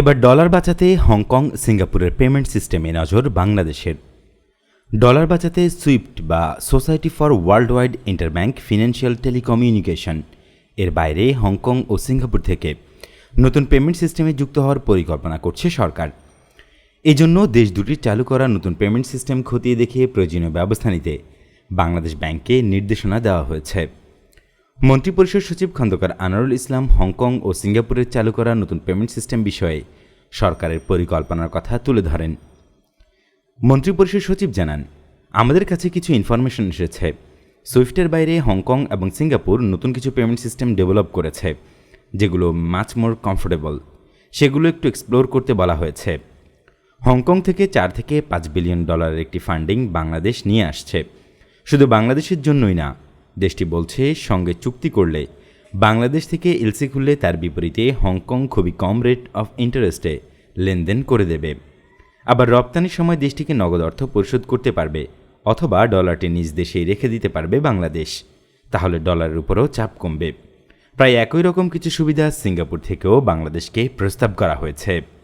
এবার ডলার বাঁচাতে হংকং সিঙ্গাপুরের পেমেন্ট সিস্টেমে নজর বাংলাদেশের। ডলার বাঁচাতে সুইফট বা society for world wide interbank financial telecommunication এর বাইরে হংকং ও সিঙ্গাপুর থেকে নতুন পেমেন্ট সিস্টেমে যুক্ত হওয়ার পরিকল্পনা করছে সরকার। এজন্য দেশ দুটির চালু করা নতুন পেমেন্ট সিস্টেম খতিয়ে দেখে প্রয়োজনীয় ব্যবস্থা নিতে বাংলাদেশ ব্যাংককে নির্দেশনা দেওয়া হয়েছে। মন্ত্রিপরিষদ সচিব খন্দকার আনারুল ইসলাম হংকং ও সিঙ্গাপুরের চালু করা নতুন পেমেন্ট সিস্টেম বিষয়ে সরকারের পরিকল্পনার কথা তুলে ধরেন। মন্ত্রিপরিষদ সচিব জানান, আমাদের কাছে কিছু ইনফরমেশন এসেছে। সুইফটের বাইরে হংকং এবং সিঙ্গাপুর নতুন কিছু পেমেন্ট সিস্টেম ডেভেলপ করেছে, যেগুলো মাচ মোর কমফোর্টেবল সেগুলো একটু এক্সপ্লোর করতে বলা হয়েছে। হংকং থেকে চার থেকে পাঁচ বিলিয়ন ডলারের একটি ফান্ডিং বাংলাদেশ নিয়ে আসছে। শুধু বাংলাদেশের জন্যই না দেশটি বলছে, সঙ্গে চুক্তি করলে বাংলাদেশ থেকে এলসি খুললে তার বিপরীতে হংকং খুবই কম রেট অফ ইন্টারেস্টে লেনদেন করে দেবে। আবার রপ্তানির সময় দেশটিকে নগদ অর্থ পরিশোধ করতে পারবে অথবা ডলারটি নিজ দেশেই রেখে দিতে পারবে বাংলাদেশ। তাহলে ডলারের উপরও চাপ কমবে। প্রায় একই রকম কিছু সুবিধা সিঙ্গাপুর থেকেও বাংলাদেশকে প্রস্তাব করা হয়েছে।